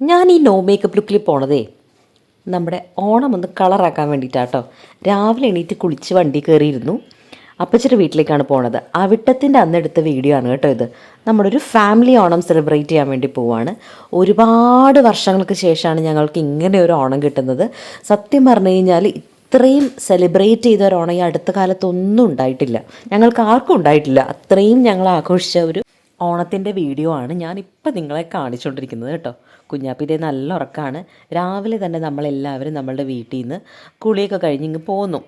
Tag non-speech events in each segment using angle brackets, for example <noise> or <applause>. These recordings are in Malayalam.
ഞാൻ ഈ നോ മേക്കപ്പ് ലുക്കിൽ പോണതേ നമ്മുടെ ഓണം ഒന്ന് കളറാക്കാൻ വേണ്ടിയിട്ടാട്ടോ രാവിലെ എണീറ്റ് കുളിച്ച് വണ്ടി കയറിയിരുന്നു അപ്പച്ചിയുടെ വീട്ടിലേക്കാണ് പോണത്. അവിട്ടത്തിന്റെ അന്നെടുത്ത വീഡിയോ ആണ് കേട്ടോ ഇത്. നമ്മുടെ ഒരു ഫാമിലി ഓണം സെലിബ്രേറ്റ് ചെയ്യാൻ വേണ്ടി പോവാണ്. ഒരുപാട് വർഷങ്ങൾക്ക് ശേഷമാണ് ഞങ്ങൾക്ക് ഇങ്ങനെ ഒരു ഓണം കിട്ടുന്നത്. സത്യം പറഞ്ഞു കഴിഞ്ഞാൽ ഇത്രയും സെലിബ്രേറ്റ് ചെയ്ത ഒരു ഓണം ഈ അടുത്ത കാലത്തൊന്നും ഉണ്ടായിട്ടില്ല. ഞങ്ങൾക്ക് ആർക്കും ഉണ്ടായിട്ടില്ല. അത്രയും ഞങ്ങൾ ആഘോഷിച്ച ഒരു ഓണത്തിന്റെ വീഡിയോ ആണ് ഞാനിപ്പോൾ നിങ്ങളെ കാണിച്ചുകൊണ്ടിരിക്കുന്നത് കേട്ടോ. കുഞ്ഞാപ്പിന്റെ നല്ല ഉറക്കമാണ് രാവിലെ തന്നെ നമ്മളെല്ലാവരും നമ്മളുടെ വീട്ടിൽ നിന്ന് കുളിയൊക്കെ കഴിഞ്ഞ് ഇങ്ങ് പോന്നു.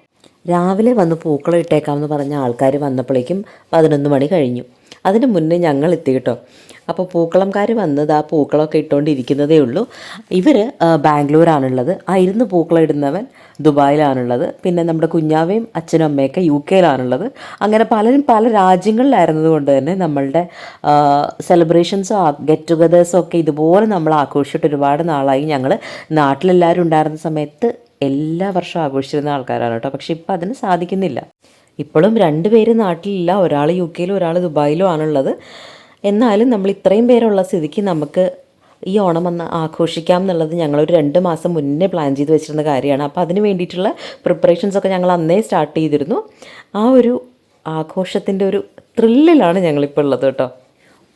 രാവിലെ വന്ന് പൂക്കളം ഇട്ടേക്കാമെന്ന് പറഞ്ഞ ആൾക്കാർ വന്നപ്പോഴേക്കും പതിനൊന്ന് മണി കഴിഞ്ഞു. അതിന് മുന്നേ ഞങ്ങൾ എത്തി കേട്ടോ. അപ്പോൾ പൂക്കളംകാർ വന്നത് ആ പൂക്കളമൊക്കെ ഇട്ടുകൊണ്ടിരിക്കുന്നതേ ഉള്ളൂ. ഇവർ ബാംഗ്ലൂരാണുള്ളത്. ആ ഇരുന്ന് പൂക്കളം ഇടുന്നവൻ ദുബായിലാണുള്ളത്. പിന്നെ നമ്മുടെ കുഞ്ഞാവയും അച്ഛനും അമ്മയൊക്കെ യു കെയിലാണുള്ളത്. അങ്ങനെ പലരും പല രാജ്യങ്ങളിലായിരുന്നത് കൊണ്ട് തന്നെ നമ്മളുടെ സെലിബ്രേഷൻസോ ഗെറ്റ് ടുഗദേഴ്സോ ഒക്കെ ഇതുപോലെ നമ്മൾ ആഘോഷിച്ചിട്ട് ഒരുപാട് നാളായി. ഞങ്ങൾ നാട്ടിലെല്ലാവരും ഉണ്ടായിരുന്ന സമയത്ത് എല്ലാ വർഷവും ആഘോഷിച്ചിരുന്ന ആൾക്കാരാണ് കേട്ടോ. പക്ഷെ ഇപ്പം അതിന് സാധിക്കുന്നില്ല. ഇപ്പോഴും രണ്ട് പേര് നാട്ടിലില്ല. ഒരാൾ യു കെയിലും ഒരാൾ ദുബായിലും ആണുള്ളത്. എന്നാലും നമ്മൾ ഇത്രയും പേരുള്ള സ്ഥിതിക്ക് നമുക്ക് ഈ ഓണം വന്ന് ആഘോഷിക്കാം എന്നുള്ളത് ഞങ്ങളൊരു രണ്ട് മാസം മുന്നേ പ്ലാൻ ചെയ്ത് വെച്ചിരുന്ന കാര്യമാണ്. അപ്പോൾ അതിന് വേണ്ടിയിട്ടുള്ള പ്രിപ്പറേഷൻസൊക്കെ ഞങ്ങൾ അന്നേ സ്റ്റാർട്ട് ചെയ്തിരുന്നു. ആ ഒരു ആഘോഷത്തിന്റെ ഒരു ത്രില്ലിലാണ് ഞങ്ങളിപ്പോൾ ഉള്ളത് കേട്ടോ.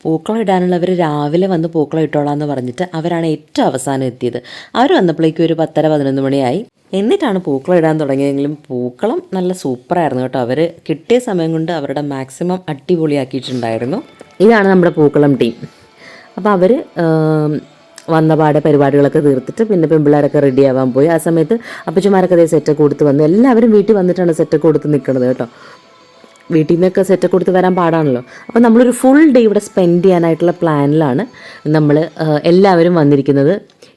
പൂക്കളം ഇടാനുള്ളവർ രാവിലെ വന്ന് പൂക്കളം ഇട്ടോളാം എന്ന് പറഞ്ഞിട്ട് അവരാണ് ഏറ്റവും അവസാനം എത്തിയത്. അവർ വന്നപ്പോഴേക്കും ഒരു പത്തര പതിനൊന്ന് മണിയായി. എന്നിട്ടാണ് പൂക്കളം ഇടാൻ തുടങ്ങിയതെങ്കിലും പൂക്കളം നല്ല സൂപ്പറായിരുന്നു കേട്ടോ. അവർ കിട്ടിയ സമയം കൊണ്ട് അവരുടെ മാക്സിമം അടിപൊളിയാക്കിയിട്ടുണ്ടായിരുന്നു. ഇതാണ് നമ്മുടെ പൂക്കളം ടീം അപ്പോൾ അവർ വന്ന പാടെ പരിപാടികളൊക്കെ തീർത്തിട്ട് പിന്നെ പെമ്പിള്ളേരൊക്കെ റെഡി ആവാൻ പോയി. ആ സമയത്ത് അപ്പച്ചമാരൊക്കെ അതേ സെറ്റൊക്കെ കൊടുത്ത് വന്നു. എല്ലാവരും വീട്ടിൽ വന്നിട്ടാണ് സെറ്റൊക്കെ കൊടുത്ത് നിൽക്കുന്നത് കേട്ടോ. വീട്ടിൽ നിന്നൊക്കെ സെറ്റൊക്കെ കൊടുത്ത് വരാൻ പാടാണല്ലോ. അപ്പോൾ നമ്മളൊരു ഫുൾ ഡേ ഇവിടെ സ്പെൻഡ് ചെയ്യാനായിട്ടുള്ള പ്ലാനിലാണ് നമ്മൾ എല്ലാവരും വന്നിരിക്കുന്നത്.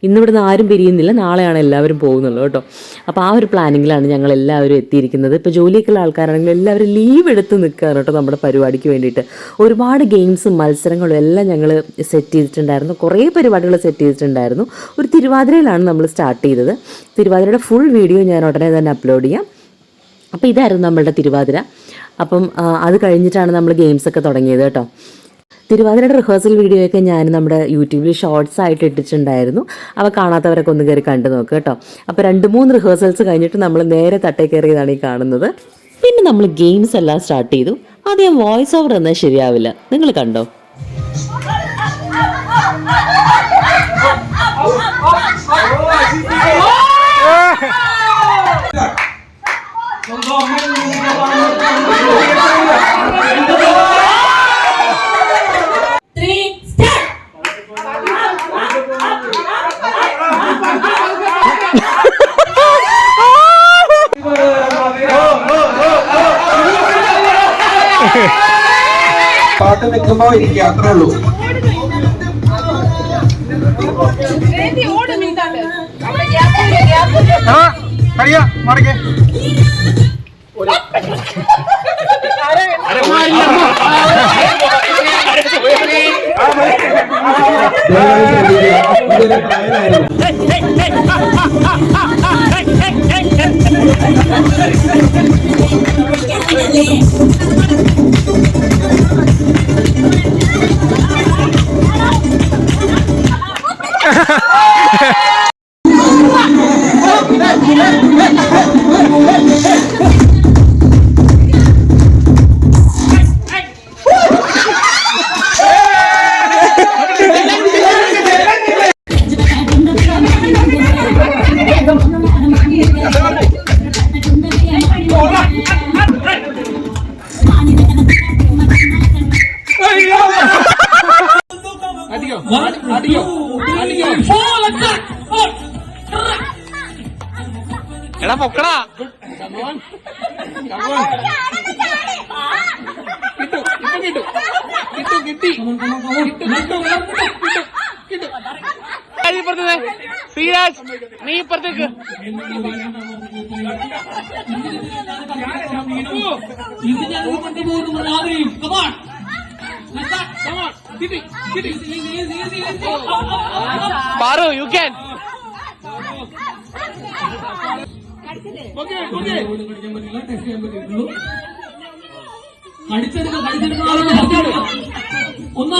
ഇന്നിവിടുന്ന് ആരും പിരിയുന്നില്ല നാളെയാണ് എല്ലാവരും പോകുന്നുള്ളൂ കേട്ടോ. അപ്പോൾ ആ ഒരു പ്ലാനിങ്ങിലാണ് ഞങ്ങൾ എല്ലാവരും എത്തിയിരിക്കുന്നത്. ഇപ്പോൾ ജോലിയൊക്കെയുള്ള ആൾക്കാരാണെങ്കിൽ എല്ലാവരും ലീവ് എടുത്ത് നിൽക്കുകയാണ് കേട്ടോ നമ്മുടെ പരിപാടിക്ക് വേണ്ടിയിട്ട്. ഒരുപാട് ഗെയിംസും മത്സരങ്ങളും എല്ലാം ഞങ്ങൾ സെറ്റ് ചെയ്തിട്ടുണ്ടായിരുന്നു. കുറേ പരിപാടികൾ സെറ്റ് ചെയ്തിട്ടുണ്ടായിരുന്നു. ഒരു തിരുവാതിരയിലാണ് നമ്മൾ സ്റ്റാർട്ട് ചെയ്തത്. തിരുവാതിരയുടെ ഫുൾ വീഡിയോ ഞാൻ ഉടനെ തന്നെ അപ്ലോഡ് ചെയ്യാം. അപ്പോൾ ഇതായിരുന്നു നമ്മളുടെ തിരുവാതിര. അപ്പം അത് കഴിഞ്ഞിട്ടാണ് നമ്മൾ ഗെയിംസൊക്കെ തുടങ്ങിയത് കേട്ടോ. തിരുവാതിരയുടെ റിഹേഴ്സൽ വീഡിയോ ഒക്കെ ഞാൻ നമ്മുടെ യൂട്യൂബിൽ ഷോർട്സ് ആയിട്ട് ഇട്ടിട്ടുണ്ടായിരുന്നു അവ കാണാത്തവരൊക്കെ ഒന്ന് കയറി കണ്ടു നോക്കുക കേട്ടോ അപ്പോൾ രണ്ട് മൂന്ന് റിഹേഴ്സൽസ് കഴിഞ്ഞിട്ട് നമ്മൾ നേരെ തട്ടേ കയറിയതാണ് ഈ കാണുന്നത് പിന്നെ നമ്മൾ ഗെയിംസ് എല്ലാം സ്റ്റാർട്ട് ചെയ്തു ആദ്യം വോയിസ് ഓവർ എന്നാൽ ശരിയാവില്ല നിങ്ങൾ കണ്ടോ നിൽക്കുമ്പോ ഇരിക്കുക അത്രേ ഉള്ളൂ. കഴിയാ ദയവായി ശ്രദ്ധിക്കുക. ഇതൊരു ട്രയലായിരുന്നു. എടാ പൊക്കടാ ശ്രീരാജ് നീ ഇപ്പുറത്തേക്ക് പാറു യു ക്യാൻ പഠിക്കാൻ പറ്റില്ല ടെസ്റ്റ് ചെയ്യാൻ പറ്റിയിട്ടുള്ളൂ കടിച്ചെടുക്കാം കടിച്ചെടുക്കാം ഒന്ന്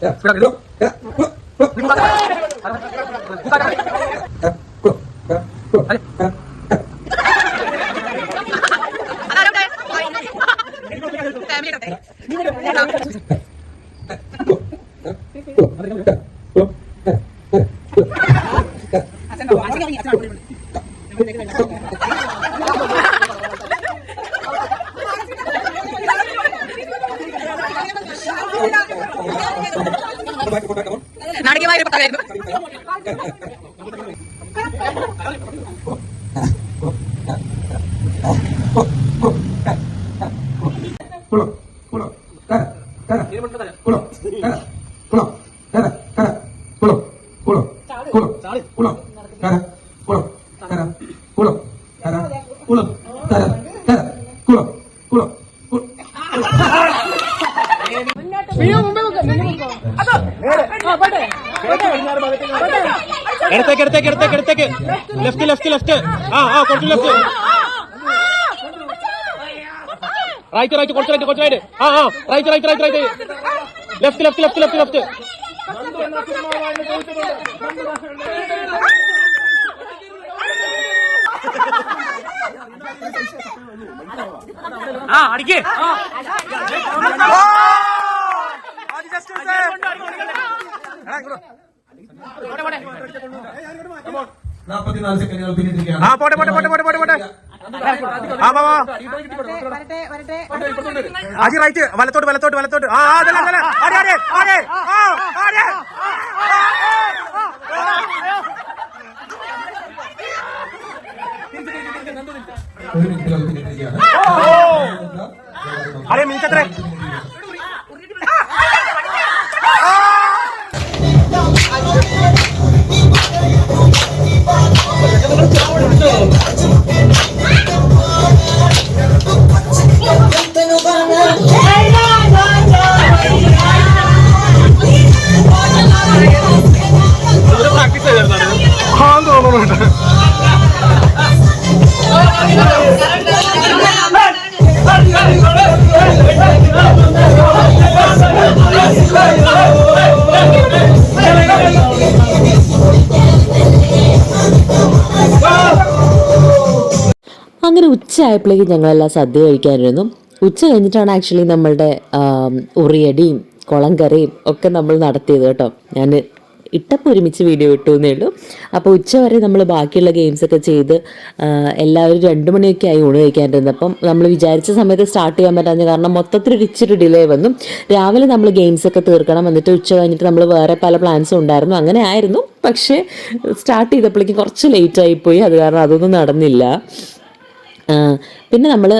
Espera, que no. <laughs> നാടകീയമായ ഒരു പത്രമായിരുന്നു. <laughs> <laughs> ഇടത്തേക്ക് ഇടത്തേക്ക് ഇടത്തേക്ക് ഇടത്തേക്ക് ലെഫ്റ്റ് ലെഫ്റ്റ് ലെഫ്റ്റ് ആ ആ കുറച്ച് ലെഫ്റ്റ് റൈറ്റ് റൈറ്റ് കുറച്ച് റൈറ്റ് കുറച്ച് റൈറ്റ് ആ ആ right right right right left left left left left ആ അടിക്കേ. നാൽപ്പത്തിനാല് സെക്കൻഡുകൾ പിന്നിട്ടിരിക്കുകയാണ് ആ പോട്ടെ പോട്ടെ പോട്ടെ പോട്ടെ പോട്ടെ. പോട്ടെ ആ വാ വാ. ആജി റൈറ്റ് വലത്തോട്ട് വലത്തോട്ട് വലത്തോട്ട്. ആ അതെ അതെ അതെ അതെ ഒരു പിന്നിട്ടിരിക്കുകയാണ് ആടെ. മിനിറ്റ് എത്ര ഉച്ചയായപ്പോഴേക്കും ഞങ്ങളെല്ലാം സദ്യ കഴിക്കാനിരുന്നു. ഉച്ച കഴിഞ്ഞിട്ടാണ് ആക്ച്വലി നമ്മളുടെ ഉറിയടിയും കുളം കറിയും ഒക്കെ നമ്മൾ നടത്തിയത് കേട്ടോ. ഞാൻ ഇട്ടപ്പോൾ ഒരുമിച്ച് വീഡിയോ ഇട്ടു എന്നേ ഉള്ളൂ. അപ്പോൾ ഉച്ച വരെ നമ്മൾ ബാക്കിയുള്ള ഗെയിംസൊക്കെ ചെയ്ത് എല്ലാവരും രണ്ട് മണിയൊക്കെ ആയി ഊണ് കഴിക്കാനിരുന്നപ്പം നമ്മൾ വിചാരിച്ച സമയത്ത് സ്റ്റാർട്ട് ചെയ്യാൻ പറ്റാഞ്ഞ കാരണം മൊത്തത്തിൽ ഒരു ഇച്ചിരി ഡിലേ വന്നു. രാവിലെ നമ്മൾ ഗെയിംസൊക്കെ തീർക്കണം. എന്നിട്ട് ഉച്ച കഴിഞ്ഞിട്ട് നമ്മൾ വേറെ പല പ്ലാൻസും ഉണ്ടായിരുന്നു. അങ്ങനെ ആയിരുന്നു. പക്ഷേ സ്റ്റാർട്ട് ചെയ്തപ്പോഴേക്കും കുറച്ച് ലേറ്റ് ആയിപ്പോയി അത് കാരണം അതൊന്നും നടന്നില്ല. പിന്നെ നമ്മൾ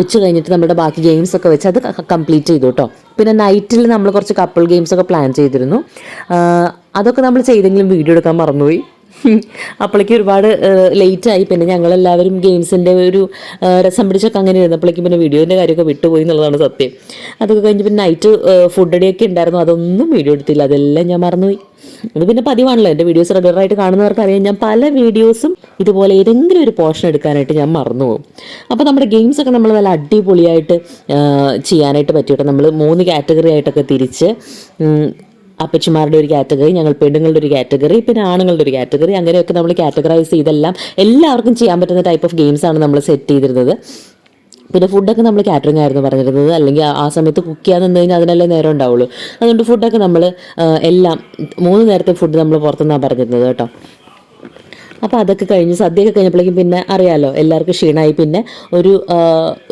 ഉച്ച കഴിഞ്ഞിട്ട് നമ്മുടെ ബാക്കി ഗെയിംസ് ഒക്കെ വെച്ച് അത് കംപ്ലീറ്റ് ചെയ്തു കേട്ടോ പിന്നെ നൈറ്റിൽ നമ്മൾ കുറച്ച് കപ്പിൾ ഗെയിംസ് ഒക്കെ പ്ലാൻ ചെയ്തിരുന്നു. അതൊക്കെ നമ്മൾ ചെയ്തെങ്കിലും വീഡിയോ എടുക്കാൻ മറന്നുപോയി. <laughs> അപ്പോഴേക്കും ഒരുപാട് ലേറ്റ് ആയി പിന്നെ ഞങ്ങളെല്ലാവരും ഗെയിംസിന്റെ ഒരു രസം പിടിച്ചൊക്കെ അങ്ങനെ ഇരുന്നപ്പോഴേക്കും പിന്നെ വീഡിയോന്റെ കാര്യമൊക്കെ വിട്ടുപോയി എന്നുള്ളതാണ് സത്യം. അതൊക്കെ കഴിഞ്ഞ് പിന്നെ നൈറ്റ് ഫുഡ് അടിയൊക്കെ ഉണ്ടായിരുന്നു. അതൊന്നും വീഡിയോ എടുത്തില്ല. അതെല്ലാം ഞാൻ മറന്നുപോയി. അത് പിന്നെ പതിവാണല്ലോ. എന്റെ വീഡിയോസ് റെഗുലറായിട്ട് കാണുന്നവർക്ക് അറിയാം. ഞാൻ പല വീഡിയോസും ഇതുപോലെ ഏതെങ്കിലും ഒരു പോർഷൻ എടുക്കാനായിട്ട് ഞാൻ മറന്നു പോകും അപ്പോൾ നമ്മുടെ ഗെയിംസ് ഒക്കെ നമ്മൾ നല്ല അടിപൊളിയായിട്ട് ചെയ്യാനായിട്ട് പറ്റിയിട്ട് നമ്മൾ മൂന്ന് കാറ്റഗറി ആയിട്ടൊക്കെ തിരിച്ച് അപ്പച്ചിമാരുടെ ഒരു കാറ്റഗറി ഞങ്ങൾ പെണ്ണുങ്ങളുടെ ഒരു കാറ്റഗറി പിന്നെ ആണുങ്ങളുടെ ഒരു കാറ്റഗറി അങ്ങനെയൊക്കെ നമ്മൾ കാറ്റഗറൈസ് ചെയ്തെല്ലാം എല്ലാവർക്കും ചെയ്യാൻ പറ്റുന്ന ടൈപ്പ് ഓഫ് ഗെയിംസ് ആണ് നമ്മൾ സെറ്റ് ചെയ്തിരുന്നത്. പിന്നെ ഫുഡൊക്കെ നമ്മൾ കാറ്ററിംഗ് ആയിരുന്നു പറഞ്ഞിരുന്നത്. അല്ലെങ്കിൽ ആ- സമയത്ത് കുക്ക് ചെയ്യാൻ നിന്ന് കഴിഞ്ഞാൽ അതിനല്ലേ നേരം ഉണ്ടാവുള്ളൂ. അതുകൊണ്ട് ഫുഡൊക്കെ നമ്മൾ എല്ലാം മൂന്ന് നേരത്തെ ഫുഡ് നമ്മൾ പുറത്തുനിന്നാണ് പറഞ്ഞിരുന്നത് കേട്ടോ. അപ്പോൾ അതൊക്കെ കഴിഞ്ഞ് സദ്യയൊക്കെ കഴിഞ്ഞപ്പോഴേക്കും പിന്നെ അറിയാലോ എല്ലാവർക്കും ക്ഷീണമായി. പിന്നെ ഒരു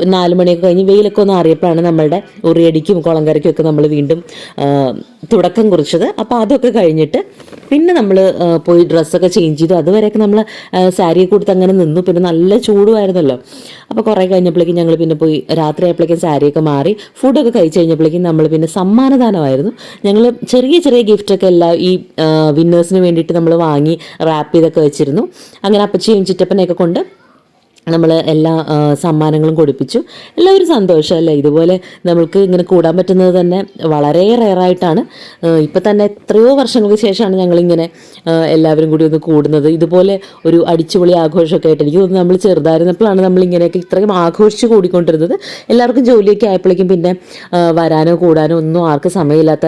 നാല് മണിയൊക്കെ കഴിഞ്ഞ് വെയിലൊക്കെ ഒന്ന് അറിയപ്പോഴാണ് നമ്മളുടെ ഉറിയടിക്കും കുളങ്കരയ്ക്കും ഒക്കെ നമ്മൾ വീണ്ടും തുടക്കം കുറിച്ചത്. അപ്പോൾ അതൊക്കെ കഴിഞ്ഞിട്ട് പിന്നെ നമ്മൾ പോയി ഡ്രസ്സൊക്കെ ചേഞ്ച് ചെയ്തു. അതുവരെയൊക്കെ നമ്മൾ സാരി കൊടുത്ത് അങ്ങനെ നിന്നു. പിന്നെ നല്ല ചൂടുമായിരുന്നല്ലോ. അപ്പോൾ കുറേ കഴിഞ്ഞപ്പോഴേക്കും ഞങ്ങൾ പിന്നെ പോയി രാത്രി ആയപ്പോഴേക്കും സാരിയൊക്കെ മാറി. ഫുഡൊക്കെ കഴിച്ച് കഴിഞ്ഞപ്പോഴേക്കും നമ്മൾ പിന്നെ സമ്മാനദാനമായിരുന്നു. ഞങ്ങൾ ചെറിയ ചെറിയ ഗിഫ്റ്റൊക്കെ എല്ലാ ഈ വിന്നേഴ്സിന് വേണ്ടിയിട്ട് നമ്മൾ വാങ്ങി റാപ്പ് ചെയ്തൊക്കെ വെച്ചിരുന്നു. അങ്ങനെ അപ്പച്ചിയും ചിറ്റപ്പനെയൊക്കെ കൊണ്ട് നമ്മൾ എല്ലാ സമ്മാനങ്ങളും കൊടുപ്പിച്ചു. എല്ലാവരും സന്തോഷമല്ലേ? ഇതുപോലെ നമ്മൾക്ക് ഇങ്ങനെ കൂടാൻ പറ്റുന്നത് തന്നെ വളരെ റെയറായിട്ടാണ്. ഇപ്പം തന്നെ എത്രയോ വർഷങ്ങൾക്ക് ശേഷമാണ് ഞങ്ങളിങ്ങനെ എല്ലാവരും കൂടി ഒന്ന് കൂടുന്നത്. ഇതുപോലെ ഒരു അടിച്ചുപൊളി ആഘോഷമൊക്കെ ആയിട്ട് എനിക്ക് തോന്നുന്നു നമ്മൾ ചെറുതായിരുന്നപ്പോഴാണ് നമ്മളിങ്ങനെയൊക്കെ ഇത്രയും ആഘോഷിച്ച് കൂടിക്കൊണ്ടിരുന്നത്. എല്ലാവർക്കും ജോലിയൊക്കെ ആയപ്പോഴേക്കും പിന്നെ വരാനോ കൂടാനോ ഒന്നും ആർക്കും സമയമില്ലാത്ത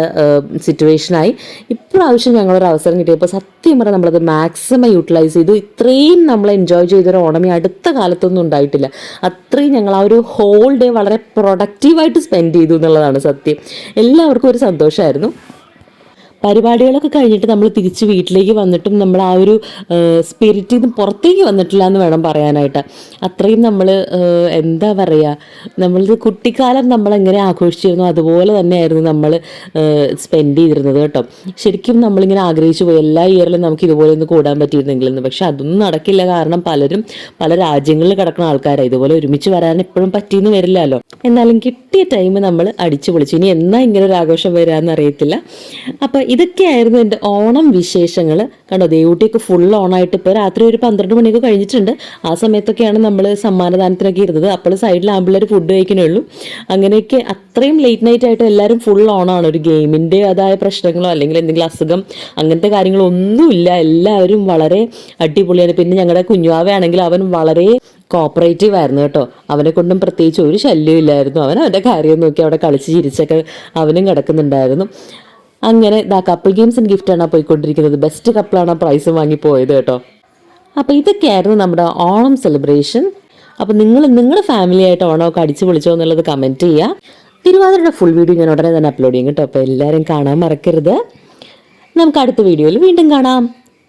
സിറ്റുവേഷനായി. ഇപ്രാവശ്യം ഞങ്ങളൊരു അവസരം കിട്ടിയപ്പോൾ സത്യം പറഞ്ഞാൽ നമ്മളത് മാക്സിമം യൂട്ടിലൈസ് ചെയ്തു. ഇത്രയും നമ്മൾ എൻജോയ് ചെയ്തൊരു ഓണമി അടുത്ത കാലത്തൊന്നും ഉണ്ടായിട്ടില്ല. അത്രയും ഞങ്ങൾ ആ ഒരു ഹോൾ ഡേ വളരെ പ്രൊഡക്റ്റീവായിട്ട് സ്പെൻഡ് ചെയ്തു എന്നുള്ളതാണ് സത്യം. എല്ലാവർക്കും ഒരു സന്തോഷമായിരുന്നു. പരിപാടികളൊക്കെ കഴിഞ്ഞിട്ട് നമ്മൾ തിരിച്ച് വീട്ടിലേക്ക് വന്നിട്ടും നമ്മൾ ആ ഒരു സ്പിരിറ്റിൽ നിന്ന് പുറത്തേക്ക് വന്നിട്ടില്ല എന്ന് വേണം പറയാനായിട്ട്. അത്രയും നമ്മൾ എന്താ പറയുക നമ്മളത് കുട്ടിക്കാലം നമ്മൾ എങ്ങനെ ആഘോഷിച്ചിരുന്നു അതുപോലെ തന്നെയായിരുന്നു നമ്മൾ സ്പെൻഡ് ചെയ്തിരുന്നത് കേട്ടോ. ശരിക്കും നമ്മളിങ്ങനെ ആഗ്രഹിച്ചു പോയി. എല്ലാ ഇയറിലും നമുക്ക് ഇതുപോലെ ഒന്ന് കൂടാൻ പറ്റിയിരുന്നെങ്കിലെന്ന്. പക്ഷെ അതൊന്നും നടക്കില്ല. കാരണം പലരും പല രാജ്യങ്ങളിൽ കിടക്കുന്ന ആൾക്കാരാണ് ഇതുപോലെ ഒരുമിച്ച് വരാൻ എപ്പോഴും പറ്റിയെന്ന് വരില്ലല്ലോ. എന്നാലും കിട്ടിയ ടൈം നമ്മൾ അടിച്ചു പൊളിച്ചു. ഇനി എന്നാ ഇങ്ങനെ ഒരു ആഘോഷം വരാമെന്ന് അറിയത്തില്ല. അപ്പം ഇതൊക്കെയായിരുന്നു എന്റെ ഓണം വിശേഷങ്ങൾ കണ്ടോ ദേവൂട്ടിയൊക്കെ ഫുൾ ഓണായിട്ട് ഇപ്പോൾ രാത്രി ഒരു പന്ത്രണ്ട് മണിയൊക്കെ കഴിഞ്ഞിട്ടുണ്ട്. ആ സമയത്തൊക്കെയാണ് നമ്മൾ സമ്മാനദാനത്തിനൊക്കെ ഇരുന്നത്. അപ്പോൾ സൈഡിൽ ആമ്പിള്ളേർ ഫുഡ് കഴിക്കണേ ഉള്ളൂ. അങ്ങനെയൊക്കെ അത്രയും ലേറ്റ് നൈറ്റ് ആയിട്ട് എല്ലാവരും ഫുൾ ഓണാണ്. ഒരു ഗെയിമിന്റെ അതായ പ്രശ്നങ്ങളോ അല്ലെങ്കിൽ എന്തെങ്കിലും അസുഖം അങ്ങനത്തെ കാര്യങ്ങളൊന്നുമില്ല എല്ലാവരും വളരെ അടിപൊളിയാണ്. പിന്നെ ഞങ്ങളുടെ കുഞ്ഞുവാവയാണെങ്കിൽ അവൻ വളരെ കോപ്പറേറ്റീവ് ആയിരുന്നു കേട്ടോ. അവനെ കൊണ്ടും പ്രത്യേകിച്ച് ഒരു ശല്യം ഇല്ലായിരുന്നു. അവൻ അവന്റെ കാര്യം നോക്കി അവിടെ കളിച്ച് ചിരിച്ചൊക്കെ അവനും കിടക്കുന്നുണ്ടായിരുന്നു. അങ്ങനെ ഇതാ കപ്പിൾ ഗെയിംസ് ആൻഡ് ഗിഫ്റ്റാണ് പോയിക്കൊണ്ടിരിക്കുന്നത്. ബെസ്റ്റ് കപ്പിളാണ് പ്രൈസ് വാങ്ങി പോയത് കേട്ടോ. അപ്പോൾ ഇതൊക്കെയായിരുന്നു നമ്മുടെ ഓണം സെലിബ്രേഷൻ അപ്പോൾ നിങ്ങൾ നിങ്ങളുടെ ഫാമിലി ആയിട്ട് ഓണമൊക്കെ അടിച്ചു പൊളിച്ചോ എന്നുള്ളത് കമന്റ് ചെയ്യുക തിരുവാതിരയുടെ ഫുൾ വീഡിയോ ഞാൻ ഉടനെ തന്നെ അപ്ലോഡ് ചെയ്യും കേട്ടോ. അപ്പോൾ എല്ലാവരും കാണാൻ മറക്കരുത്. നമുക്ക് അടുത്ത വീഡിയോയിൽ വീണ്ടും കാണാം.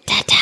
ടാറ്റാ